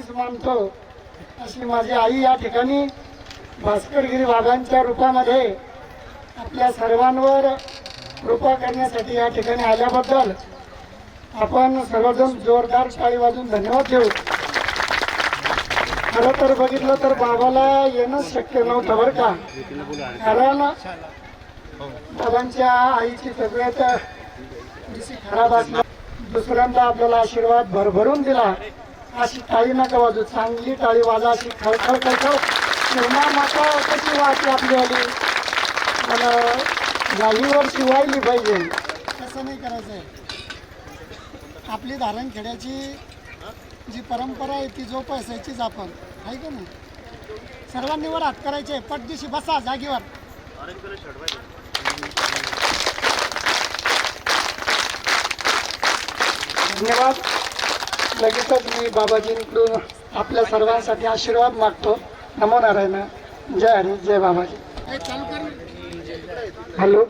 आईच मानतो अशी माझी आई या ठिकाणी भास्करगिरी वाघांच्या रूपामध्ये आपल्या सर्वांवर कृपा करण्यासाठी या ठिकाणी आल्याबद्दल आपण सर्वजण जोरदार टाळी वाजून धन्यवाद देऊ. खरं तर बघितलं तर बाबाला येणंच शक्य नव्हतं बरं का. कारण बाबांच्या आईची तब्येत खराब असल्या दुसऱ्यांदा आपल्याला आशीर्वाद भरभरून दिला. अशी टाळी नका वाजू चांगली टाळी वाजा अशी खळखळ खळखळ. शिवना माता कशी वाटते आपली आली पण जागीवर शिवायली पाहिजे. तसं नाही करायचं आहे. आपली धारणखेड्याची जी परंपरा आहे ती जोपासायचीच आपण. आहे का नाही? सर्वांनी वर हात करायचे. पटदिशी बसा जागेवर. धन्यवाद. लगेचच मी बाबाजींकडून आपल्या सर्वांसाठी आशीर्वाद मागतो. नमो नारायण. जय हरी जय बाबाजी. हॅलो.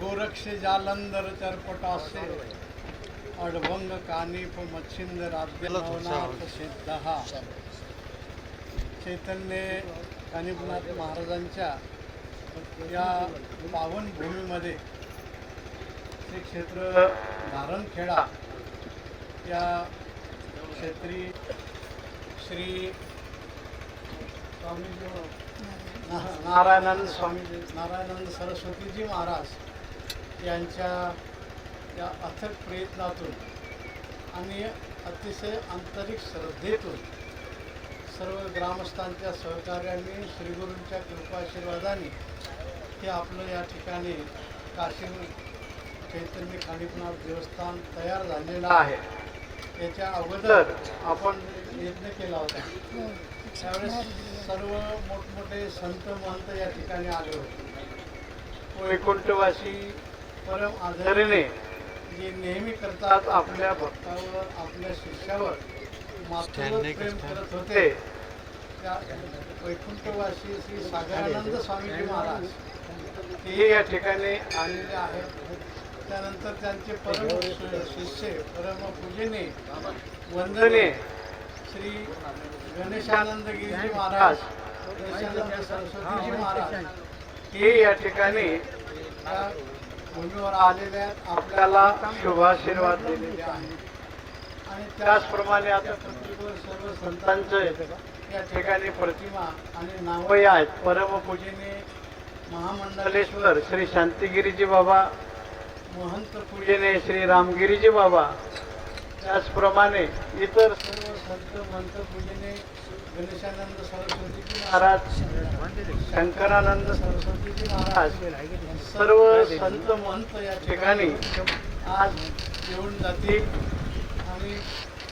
गोरक्ष जालंधर चरपटासे अडभंग कानिप मच्छिंदर आद्यनाथ सिद्धा चैतन्य कानिपनाथ महाराजांच्या या पावन भूमीमध्ये श्री क्षेत्र नारणखेडा या क्षेत्री श्री स्वामी नारायणानंद स्वामी नारायणानंद सरस्वतीजी महाराज यांच्या या अथक प्रयत्नातून आणि अतिशय आंतरिक श्रद्धेतून सर्व ग्रामस्थांच्या सहकार्याने श्रीगुरूंच्या कृपाशीर्वादाने हे आपलं या ठिकाणी काशी चैतन्य खाणीपनाथ देवस्थान तयार झालेलं आहे. याच्या अगोदर आपण यत्न केला होता. त्यावेळेस सर्व मोठमोठे संत महंत या ठिकाणी आले होते. वैकुंठवासी परम आदरीने जे नेहमी करतात आपल्या भक्तावर आपल्या शिष्यावर मात्र प्रेम करत होते. त्या वैकुंठवासी श्री सागरानंद स्वामीजी महाराज हे या ठिकाणी आलेले आहेत. त्यानंतर त्यांचे परम शिष्य परम पूजने वंदने श्री गणेशानंद गिरीजी महाराज गणेशानंद सरस्वतीजी महाराज हे या ठिकाणी भूमीवर आलेले आहेत. आपल्याला शुभाशीर्वाद दिलेले आहेत. आणि त्याचप्रमाणे आता पृथ्वीवर सर्व संतांचं या ठिकाणी प्रतिमा आणि नावही आहेत. परमपूजने महामंडलेश्वर श्री शांतिगिरीजी बाबा महंत पूजने श्री रामगिरीजी बाबा त्याचप्रमाणे इतर सर्व संत महंत पूजने गणेशानंद सरस्वतीजी महाराज शंकरानंद सरस्वतीजी महाराज सर्व संत महंत या ठिकाणी आज येऊन जातील. आणि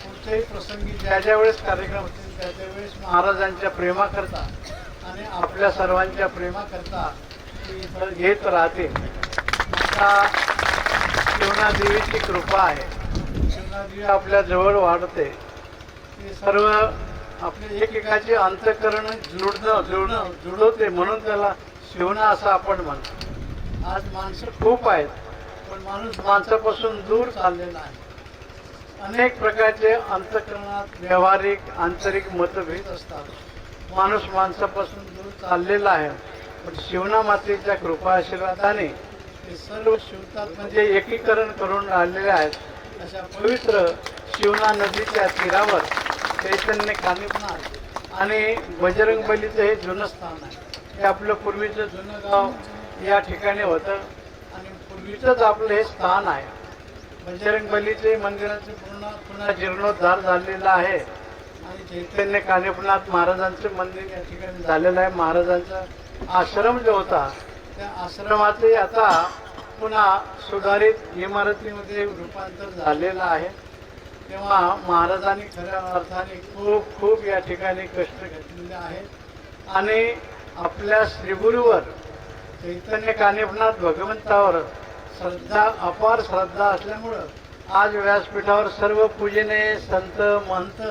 कोणत्याही प्रसंगी ज्या ज्या वेळेस कार्यक्रम असतील त्या त्यावेळेस महाराजांच्या प्रेमाकरता आणि आपल्या सर्वांच्या प्रेमाकरता घेत राहते. आता शिवनादेवीची कृपा आहे. शिवनादेवी आपल्या जवळ वाढते. ते सर्व आपले एकेकाचे अंतकरण जुळणं जुळणं जुळवते म्हणून त्याला शिवणं असं आपण म्हणतो. आज माणसं खूप आहेत पण माणूस माणसापासून दूर चाललेला आहे. अनेक प्रकारचे अंतकरणात व्यावहारिक आंतरिक मतभेद असतात. माणूस माणसापासून दूर चाललेला आहे. पण शिवना मातेच्या कृपा आशीर्वादाने हे सर्व शिवतात म्हणजे एकीकरण करून राहिलेले आहेत. अशा पवित्र शिवना नदीच्या तीरावर चैतन्य कानिपनाथ आणि बजरंग बलीचं हे जुनं स्थान आहे. हे आपलं पूर्वीचं जुनं गाव या ठिकाणी होतं. आणि पूर्वीचंच आपलं हे स्थान आहे. बजरंग बलीचे मंदिराचे पूर्ण पुन्हा जीर्णोद्धार झालेला आहे. आणि चैतन्य कानेपनाथ महाराजांचं मंदिर या ठिकाणी झालेलं आहे. महाराजांचा आश्रम जो होता त्या आश्रमाचे आता पुन्हा सुधारित इमारतीमध्ये रूपांतर झालेलं आहे. तेव्हा महाराजांनी खऱ्या अर्थाने खूप खूप या ठिकाणी कष्ट घेतलेले आहेत. आणि आपल्या श्रीगुरूवर चैतन्य कानेपनाथ भगवंतावर श्रद्धा अपार श्रद्धा असल्यामुळं आज व्यासपीठावर सर्व पूजने संत महंत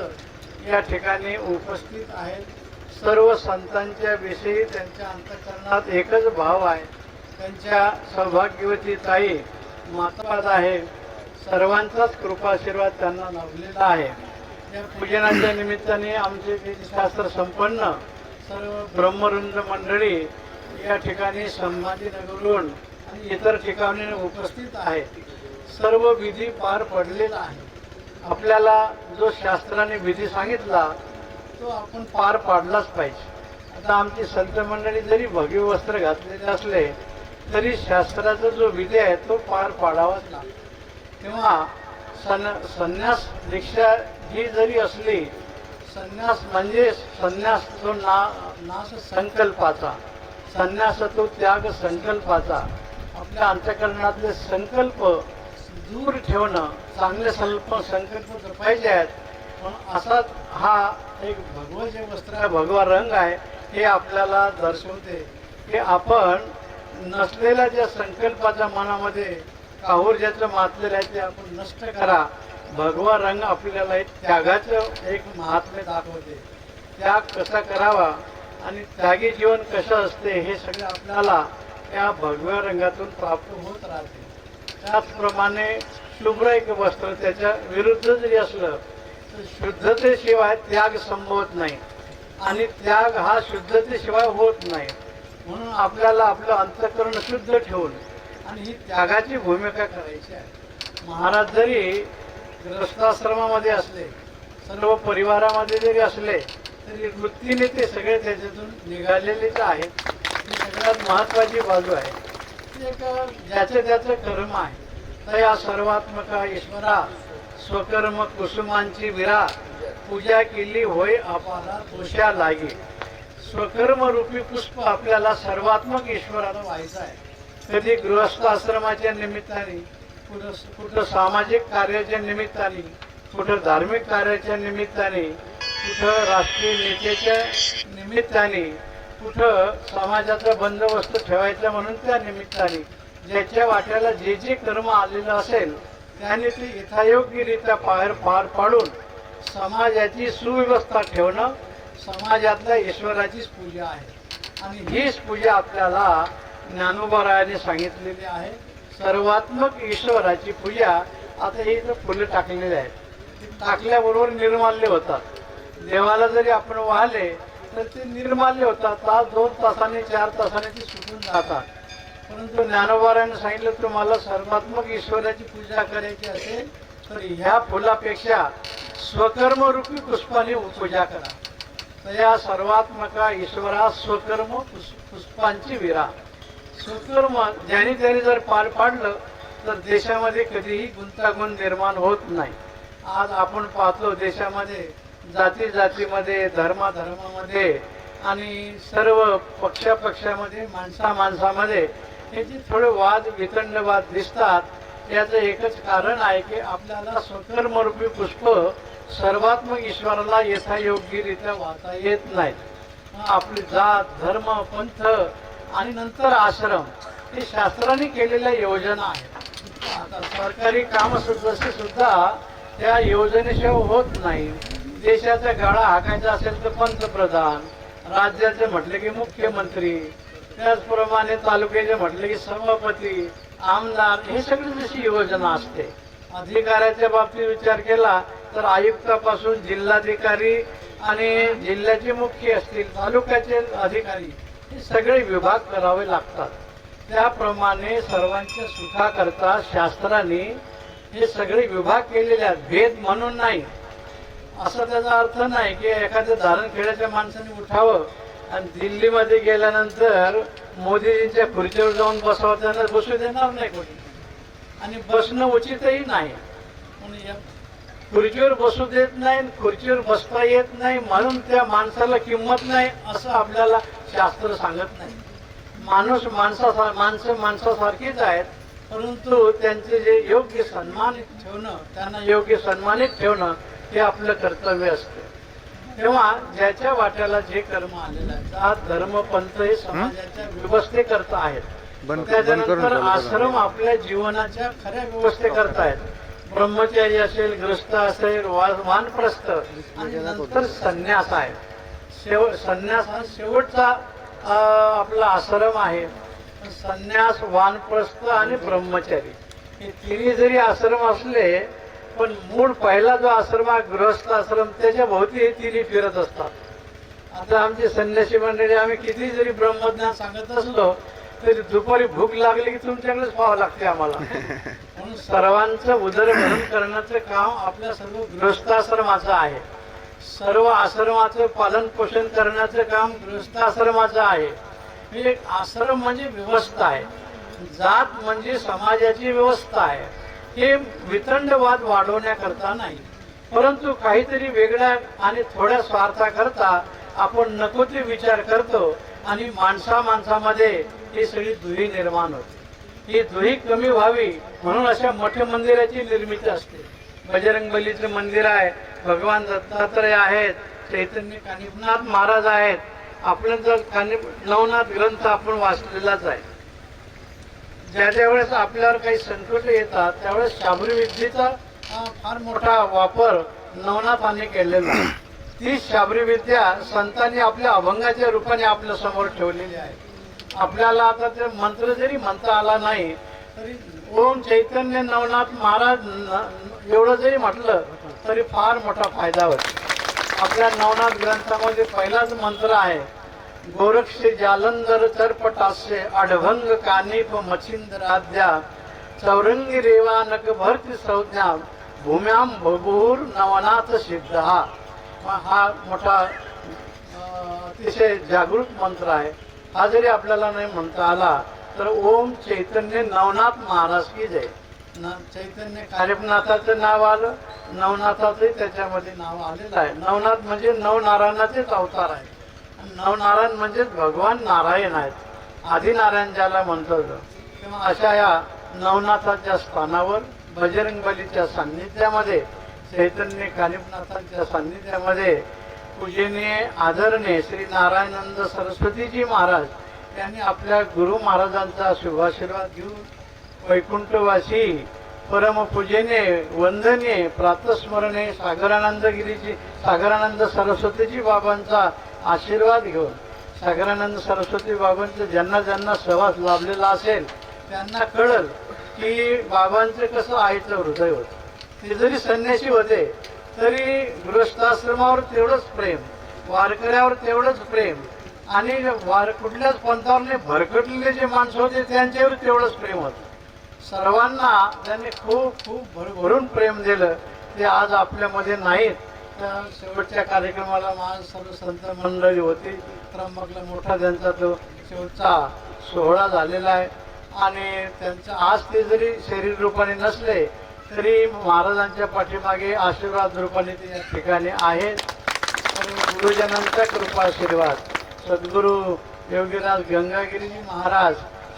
या ठिकाणी उपस्थित आहेत. सर्व संतांच्या विषयी त्यांच्या अंतकरणात एकच भाव आहे. त्यांच्या सौभाग्यवती ताई महत्त्वाचा आहे. सर्वांचाच कृपाशीर्वाद त्यांना लाभलेला आहे. या पूजनाच्या निमित्ताने आमचे शास्त्र संपन्न सर्व ब्रह्मरुंद मंडळी या ठिकाणी संभाजीनगरहून आणि इतर ठिकाणी उपस्थित आहेत. सर्व विधी पार पडलेला आहे. आपल्याला जो शास्त्राने विधी सांगितला तो आपण पार पाडलाच पाहिजे. आता आमची संत मंडळी जरी भगवी वस्त्र घातलेले असले तरी शास्त्राचा जो विधी आहे तो पार पाडावाच लागतो. तेव्हा सन संन्यास दीक्षा ही जरी असली संन्यास म्हणजे संन्यास तो ना नाश संकल्पाचा संन्यास तो त्याग संकल्पाचा आपल्या अंतकरणातले संकल्प दूर ठेवणं चांगले संकल्प संकल्प पाहिजे आहेत. पण असाच हा एक भगवं जे वस्त्र आहे भगवा रंग आहे हे आपल्याला दर्शवते. की आपण नसलेल्या ज्या संकल्पाच्या मनामध्ये काहूर ज्याचं मातलेलं आहे ते आपण नष्ट करा. भगवा रंग आपल्याला एक त्यागाचं एक महात्म्य दाखवते. त्याग कसा करावा आणि त्यागी जीवन कसं असते हे सगळं आपल्याला त्या भगव्या रंगातून प्राप्त होत राहते. त्याचप्रमाणे शुभ्र एक वस्त्र त्याच्या विरुद्ध जरी असलं शुद्धतेशिवाय त्याग संभवत नाही. आणि त्याग हा शुद्धतेशिवाय होत नाही. म्हणून आपल्याला आपलं अंतकरण शुद्ध ठेवून आणि ही त्यागाची भूमिका करायची आहे. महाराज जरी ग्रस्ताश्रमामध्ये असले सर्व परिवारामध्ये जरी असले तरी वृत्तीने ते सगळे त्याच्यातून निघालेलेच आहेत. ही सगळ्यात महत्वाची बाजू आहे. ती ज्याचं त्याचं कर्म आहे तया सर्वात्मका ईश्वरा स्वकर्म कुसुमांची विरा पूजा केली होय अपाला तुषा लागे. स्वकर्म रूपी पुष्प आपल्याला सर्वात्मक ईश्वराला व्हायचं आहे. कधी गृहस्थ आश्रमाच्या निमित्ताने कुठं कुठं सामाजिक कार्याच्या निमित्ताने कुठं धार्मिक कार्याच्या निमित्ताने कुठं राष्ट्रीय नेत्याच्या निमित्ताने कुठं समाजाचा बंदोबस्त ठेवायचा म्हणून त्या निमित्ताने ज्याच्या वाट्याला जे जे कर्म आलेलं असेल त्याने ती यथायोग्यरित्या पार पार पाडून समाजाची सुव्यवस्था ठेवणं समाजातल्या ईश्वराचीच पूजा आहे. आणि हीच पूजा आपल्याला ज्ञानोबरायाने सांगितलेली आहे. सर्वात्मक ईश्वराची पूजा आता ही इथं फुलं टाकलेली आहेत. टाकल्याबरोबर निर्माल्य होतात. देवाला जरी आपण वाहले तर ते निर्माल्य होतात. तास दोन तासाने चार तासाने ते सुटून जातात. परंतु ज्ञानोबाराने सांगितलं तुम्हाला सर्वात्मक ईश्वराची पूजा करायची असेल तर ह्या फुलापेक्षा स्वकर्मरूपी पुष्पाने पूजा करा. तर या सर्वात्मका ईश्वरा स्वकर्म पुष्- पुष्पांची विरा. स्वकर्म ज्याने त्याने जर पार पाडलं तर देशामध्ये कधीही गुंतागुंत निर्माण होत नाही. आज आपण पाहतो देशामध्ये जाती जातीमध्ये धर्माधर्मामध्ये आणि सर्व पक्षापक्षामध्ये माणसा माणसामध्ये याचे थोडे वाद विखंडवाद दिसतात. याचं एकच कारण आहे की आपल्याला स्वकर्मरूपी पुष्प सर्वात्मक ईश्वराला यथायोग्यरित्या वाहता येत नाहीत आपली जात धर्म पंथ आणि नंतर आश्रम हे शास्त्राने केलेल्या योजना आहेत. आता सरकारी काम सुद्धा सुद्धा त्या योजनेशिवाय होत नाही. देशाचा गाळा हाकायचा असेल तर पंतप्रधान राज्याचे म्हटले की मुख्यमंत्री त्याचप्रमाणे तालुक्याचे म्हटले की सभापती आमदार हे सगळी जशी योजना असते. अधिकाऱ्याच्या बाबतीत विचार केला तर आयुक्तापासून जिल्हाधिकारी आणि जिल्ह्याचे मुख्य असतील तालुक्याचे अधिकारी हे सगळे विभाग करावे लागतात. त्याप्रमाणे सर्वांच्या सुखाकरता शास्त्राने हे सगळे विभाग केलेले आहेत. भेद म्हणून नाही. असा त्याचा अर्थ नाही की एखाद्या धारणखेड्याच्या माणसाने उठावं. आणि दिल्लीमध्ये गेल्यानंतर मोदीजींच्या खुर्चीवर जाऊन बसावं त्यांना बसू देणार नाही कोणी. आणि बसणं उचितही नाही. खुर्चीवर बसू देत नाही खुर्चीवर बसता येत नाही म्हणून त्या माणसाला किंमत नाही असं आपल्याला शास्त्र सांगत नाही. माणूस माणसासार माणसं माणसासारखीच आहेत परंतु त्यांचे जे योग्य सन्मानित ठेवणं त्यांना योग्य सन्मानित ठेवणं हे आपलं कर्तव्य असतं. तेव्हा ज्याच्या वाट्याला जे कर्म आलेलं आहे जात धर्म पंथ हे समाजाच्या व्यवस्थेकरता आहेत. त्याच्यानंतर. आश्रम आपल्या जीवनाच्या खऱ्या व्यवस्थेकरता आहेत. ब्रह्मचारी असेल ग्रस्त असेल वा- वानप्रस्थ आणि नंतर संन्यास आहे. शेव संन्यास हा शेवटचा आपला आश्रम आहे. संन्यास वानप्रस्थ आणि ब्रह्मचारी. हे तिन्ही जरी आश्रम असले पण मूळ पहिला जो आश्रम आहे गृहस्थ आश्रम त्याच्या भोवती हे तिन्ही फिरत असतात. आता आमची संन्यासी मंडळी आम्ही किती जरी ब्रह्मज्ञान सांगत असलो तरी दुपारी भूक लागली की तुमच्याकडेच पाहावं लागते आम्हाला. म्हणून सर्वांचं उदरभरण करण्याचं काम आपल्या सर्व गृहस्थाश्रमाचं आहे. सर्व आश्रमाचं पालन पोषण करण्याचं काम गृहस्थाश्रमाचं आहे. हे एक आश्रम म्हणजे व्यवस्था आहे. जात म्हणजे समाजाची व्यवस्था आहे. हे वितंडवाद वाढवण्याकरता नाही. परंतु काहीतरी वेगळ्या आणि थोड्या स्वार्थाकरता आपण नको ते विचार करतो आणि माणसा माणसामध्ये ही सगळी दुही निर्माण होते. ही दुही कमी व्हावी म्हणून अशा मोठ्या मंदिराची निर्मिती असते. बजरंगबलीचे मंदिर आहे भगवान दत्तात्रय आहेत चैतन्य कानिपनाथ महाराज आहेत. आपण जर कानिप नवनाथ ग्रंथ आपण वाचलेलाच आहे. ज्या ज्या वेळेस आपल्यावर काही संकट येतात त्यावेळेस शाबरी विद्येचा फार मोठा वापर नवनाथाने केलेला ती शाबरी विद्या संतांनी आपल्या अभंगाच्या रूपाने आपल्यासमोर ठेवलेली आहे. आपल्याला आता ते मंत्र जरी म्हणता आला नाही तरी ओम चैतन्य नवनाथ महाराज न- एवढं जरी म्हटलं तरी फार मोठा फायदा होतो. आपल्या नवनाथ ग्रंथामध्ये पहिलाच मंत्र आहे गोरक्ष जालंधर चरपटास्य अडभंग कानिप मच्छिंद्राद्या चौरंगी रेवानक भरती संज्ञा भूम्याम भभूर नवनाथ सिद्ध हा हा मोठा अतिशय जागृत मंत्र आहे. हा जरी आपल्याला नाही म्हणता आला तर ओम चैतन्य नवनाथ महाराज की जय. न चैतन्य कार्यनाथाचं नाव आलं नवनाथाचंही त्याच्यामध्ये नाव आलेलं आहे. नवनाथ म्हणजे नवनारायणाचेच अवतार आहे नवनारायण म्हणजेच भगवान नारायण आहेत. आदिनारायण ज्याला म्हणतो तेव्हा अशा या नवनाथाच्या स्थानावर बजरंगबलीच्या सान्निध्यामध्ये चैतन्य कालिपनाथांच्या सान्निध्यामध्ये पूजनीय आदरणीय श्री नारायणानंद सरस्वतीजी महाराज यांनी आपल्या गुरु महाराजांचा शुभाशीर्वाद घेऊन वैकुंठवासी परमपूजने वंदने प्रातस्मरणे सागरानंदगिरीची सागरानंद सरस्वतीजी बाबांचा आशीर्वाद घेऊन सागरानंद सरस्वती बाबांचं ज्यांना ज्यांना सहवास लाभलेला असेल त्यांना कळल की बाबांचं कसं आईचं हृदय होतं. ते जरी संन्यासी होते तरी गृहस्थाश्रमावर तेवढंच प्रेम वारकऱ्यावर तेवढंच प्रेम आणि वार कुठल्याच पंथावर भरकटलेले जे माणसं होते त्यांच्यावर तेवढंच प्रेम होतं. सर्वांना त्यांनी खूप खूप भर भरून प्रेम दिलं. ते आज आपल्यामध्ये नाहीत. तर शेवटच्या कार्यक्रमाला माझ सर्व संत मंडळी होती. त्र्यंबकला मोठा त्यांचा तो शेवटचा सोहळा झालेला आहे. आणि त्यांचं आज ते जरी शरीर रूपाने नसले तरी महाराजांच्या पाठीमागे आशीर्वाद रूपाने ते या ठिकाणी आहेत. गुरुजनांचा कृपा आशीर्वाद. सद्गुरू योगीराज गंगागिरीजी महाराज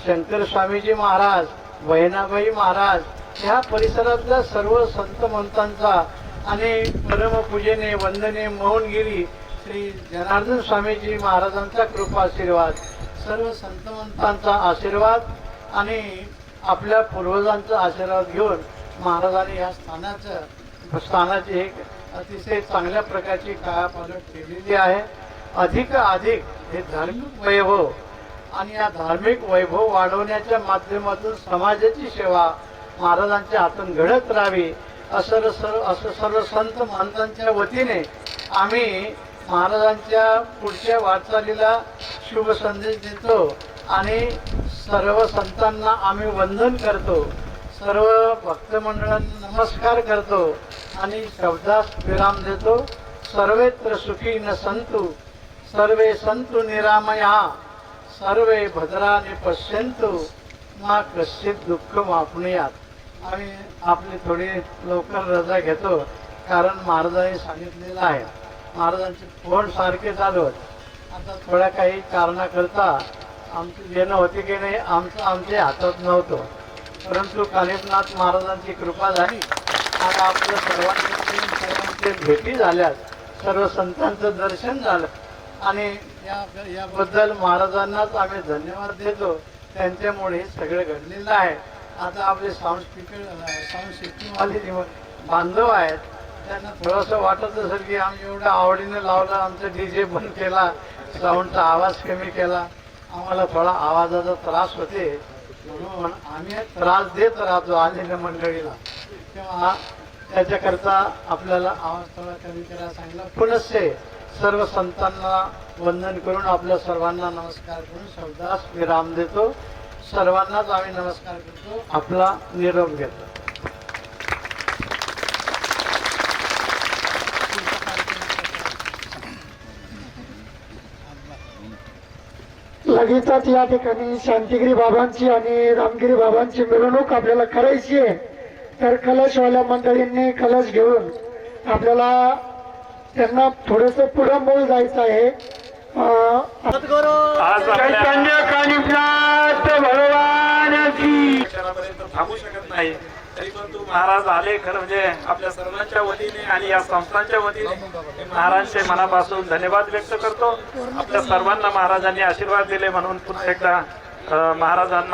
शंकर स्वामीजी महाराज बहिणाबाई महाराज ह्या परिसरातल्या सर्व संत मंतांचा आणि परमपूजेने वंदने मोहनगिरी श्री जनार्दन स्वामीजी महाराजांचा कृपा आशीर्वाद सर्व संतमंतांचा आशीर्वाद आणि आपल्या पूर्वजांचा आशीर्वाद घेऊन महाराजांनी या स्थानाचं स्थानाची एक अतिशय चांगल्या प्रकारची कायापालट केलेली आहे. अधिक अधिक हे धार्मिक वैभव आणि या धार्मिक वैभव वाढवण्याच्या माध्यमातून समाजाची सेवा महाराजांच्या हातून घडत राहावी असं सर्व असं सर्व संत महंतांच्या वतीने आम्ही महाराजांच्या पुढच्या वाटचालीला शुभ संदेश देतो आणि सर्व संतांना आम्ही वंदन करतो. सर्व भक्तमंडळांना नमस्कार करतो आणि शब्दास विराम देतो. सर्वेत्र सुखी न संतु सर्वे संतु निरामया सर्वे भद्राने पश्यंतु ना कश्चित दुःख वापणूयात आम्ही आपली थोडी लवकर रजा घेतो कारण महाराजांनी सांगितलेलं आहे. महाराजांचे फोन सारखे चालू होते. आता थोड्या काही कारणाकरता आमची येणं होती की नाही आमचं आमच्या हातात नव्हतं. परंतु कानिपनाथ महाराजांची कृपा झाली. आणि आपल्या सर्वांचे सर्वांचे भेटी झाल्यात. सर्व संतांचं दर्शन झालं. आणि या याबद्दल महाराजांनाच आम्ही धन्यवाद देतो. त्यांच्यामुळे हे सगळं घडलेलं आहे. आता आपले साऊंड स्पीकर साऊंड सिस्टीमवाले जे बांधव आहेत. त्यांना थोडंसं वाटत असेल की आम्ही एवढं आवडीने लावलं आमचं डी जे बंद केला साऊंडचा आवाज कमी केला. आम्हाला थोडा आवाजाचा त्रास होते. म्हणून आम्ही त्रास देत राहतो आलेल्या मंडळीला. तेव्हा त्याच्याकरता आपल्याला आवाज थोडा कमी करायला सांगितला पुनश्च सर्व संतांना वंदन करून आपल्या सर्वांना नमस्कार करून शब्दास विराम देतो. सर्वांनाच आम्ही नमस्कार करतो. आपला निरोप घेतो. लगेचच या ठिकाणी शांतिगिरी बाबांची आणि रामगिरी बाबांची मिरवणूक आपल्याला करायची आहे. तर कलशवाल्या मंडळींनी कलश घेऊन आपल्याला त्यांना थोडस पुढं मोल जायचं आहे. थांबू शकत नाही तरी पण तू महाराज आले खरं म्हणजे आपल्या सर्वांच्या वतीने आणि या संस्थांच्या वतीने महाराजांचे मनापासून धन्यवाद व्यक्त करतो आपल्या सर्वांना महाराजांनी आशीर्वाद दिले म्हणून पुन्हा एकदा महाराजांना